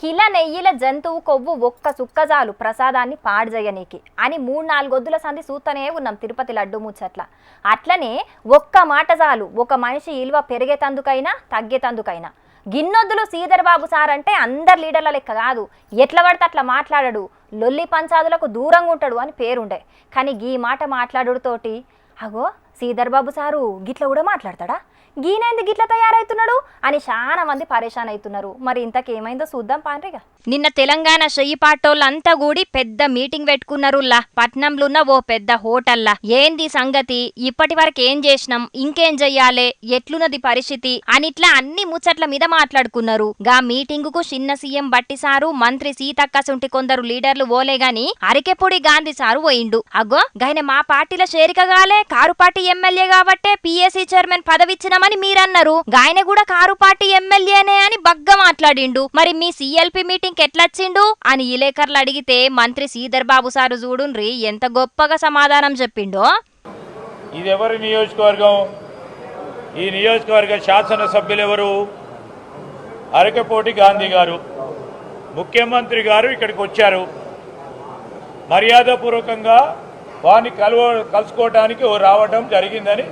కిల నెయ్యిల జంతువు కొవ్వు ఒక్క సుక్క చాలు ప్రసాదాన్ని పాడు చేయనీకి అని మూడు నాలుగొద్దుల సంధి సూతనే ఉన్నాం తిరుపతి లడ్డు ముచ్చట్ల. అట్లనే ఒక్క మాట చాలు ఒక మనిషి ఇలువ పెరిగేతందుకైనా తగ్గేతందుకైనా గిన్నొద్దులు శ్రీధర్ బాబు సార్ అంటే అందరు లీడర్ల లెక్క కాదు. ఎట్లా పడితే అట్లా మాట్లాడడు. లొల్లి పంచాదులకు దూరంగా ఉంటాడు అని పేరుండే. కానీ గీ మాట మాట్లాడుతోటి అగో శ్రీధర్ బాబు సారు గిట్ల కూడా మాట్లాడతాడా? గీనేంది గిట్ల తయారైతున్నాడు? అని చాలా మంది పరేషాన్ అవుతున్నారు మరి ఇంతకేమైందో చూద్దాం పాండ్రిగా. నిన్న తెలంగాణ చెయ్యి పాటోళ్ళంతా కూడి పెద్ద మీటింగ్ పెట్టుకున్నారుల్లా. పట్నంలున్న ఓ పెద్ద హోటల్లా. ఏంది సంగతి? ఇప్పటి వరకు ఏం చేసినాం? ఇంకేం చెయ్యాలే ఎట్లున్నది పరిస్థితి? అనిట్లా అన్ని ముచ్చట్ల మీద మాట్లాడుకున్నారు. గా మీటింగ్కు చిన్న సీఎం బట్టి సారు మంత్రి సీతక్క సుంటి కొందరు లీడర్లు ఓలే గాని అరికెపూడి గాంధీ సారు పోయిండు అగో గైన మా పార్టీల చేరికగాలే కారు పార్టీ ఎమ్మెల్యే కాబట్టే పిఎస్సి చైర్మన్ పదవిచ్చినామని మీరన్నారు. గాయన కూడా కారు పార్టీ ఎమ్మెల్యేనే అని బగ్గ మాట్లాడిండు. మరి మీ సిఎల్పి మీటింగ్ ఎట్లొచ్చిండు? అని ఇలేకర్లు అడిగితే మంత్రి శ్రీధర్ బాబు సారు చూడుండ్రి ఎంత గొప్పగా సమాధానం చెప్పిండో. ఇది ఎవరి నియోజకవర్గం? ఈ నియోజకవర్గ శాసనసభ్యులు ఎవరు అరకపోటి గాంధీ గారు. ముఖ్యమంత్రి గారు ఇక్కడికి వచ్చారు మర్యాదపూర్వకంగా వారిని కలువ కలుసుకోవడానికి రావడం జరిగిందని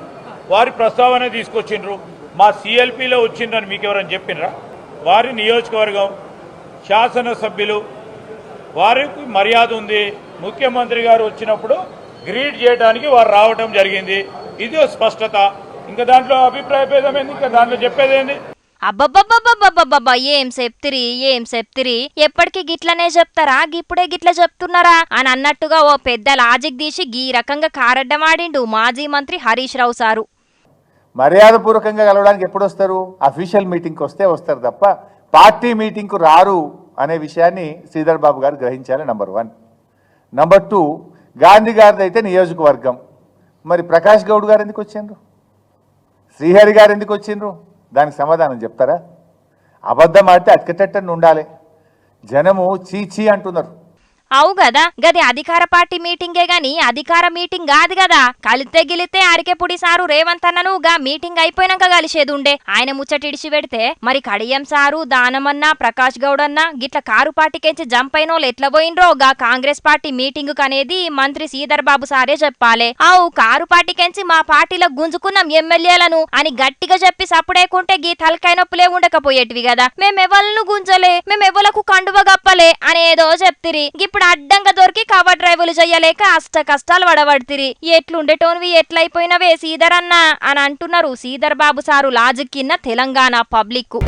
వారి ప్రస్తావన తీసుకొచ్చిండ్రు. మా సిఎల్పిలో వచ్చిండ్రని మీకు ఎవరైనా చెప్పినరా? వారి నియోజకవర్గం శాసనసభ్యులు వారికి మర్యాద ఉంది. ముఖ్యమంత్రి గారు వచ్చినప్పుడు గ్రీట్ చేయడానికి వారు రావడం జరిగింది. ఇది స్పష్టత. ఇంకా దాంట్లో అభిప్రాయ భేదం ఏంది? ఇంకా దాంట్లో చెప్పేదేంది? అబ్బబ్బబ్బబ్బబ్బబ్బబ్బా ఏం చెప్తిరి ఏం చెప్తిరి? ఎప్పటికి గిట్లనే చెప్తారా? గిప్పుడే గిట్ల చెప్తున్నారా? అని అన్నట్టుగా ఓ పెద్ద లాజిక్ తీసి గీ రకంగా కారడ్డమాడిండు మాజీ మంత్రి హరీష్ రావు సారు. మర్యాదపూర్వకంగా కలవడానికి ఎప్పుడు వస్తారు అఫీషియల్ మీటింగ్కి వస్తే వస్తారు తప్ప పార్టీ మీటింగ్కు రారు అనే విషయాన్ని శ్రీధర్ బాబు గారు గ్రహించాలి number one number two Gandhi గారిది అయితే నియోజకవర్గం. మరి ప్రకాష్ గౌడ్ గారు ఎందుకు వచ్చిండ్రు? శ్రీహరి గారు ఎందుకు వచ్చిండ్రు? దానికి సమాధానం చెప్తారా? అబద్ధం ఆడితే అతికట్టని ఉండాలి. జనము చీచీ అంటున్నారు. అవు గదా గది అధికార పార్టీ మీటింగే గాని అధికార మీటింగ్ కాదు కదా కలితే గిలితే అరికెపుడి సారు రేవంత్ అన్నను గా మీటింగ్ అయిపోయినాక కలిసేది ఉండే ఆయన ముచ్చటిడిచి పెడితే మరి కడియం సారు దానమన్న ప్రకాష్ గౌడ్ అన్న గిట్ల కారు పార్టీకెంచి జంప్ అయిన వాళ్ళు ఎట్లా పోయినరో గా కాంగ్రెస్ పార్టీ మీటింగ్ కనేది మంత్రి శ్రీధర్ బాబు సారే చెప్పాలే. అవు కారు పార్టీకెంచి మా పార్టీలో గుంజుకున్నాం ఎమ్మెల్యేలను అని గట్టిగా చెప్పి సప్పుడేకుంటే గీ తలకాయ నొప్పులే ఉండకపోయేటివి కదా మేమెవలను గుంజలే మేమెవలకు కండువ గప్పలే అనేదో చెప్తిరి. ఇప్పుడు అడ్డంగా దొరికి కవర్ డ్రైవులు చెయ్యలేక అష్ట కష్టాలు పడబడితిరి ఎట్లుండేటోన్వి ఎట్లయిపోయినవే సీదర్ అన్న అని అంటున్నారు సీదర్ బాబు సారు లాజిక్ కింద తెలంగాణ పబ్లిక్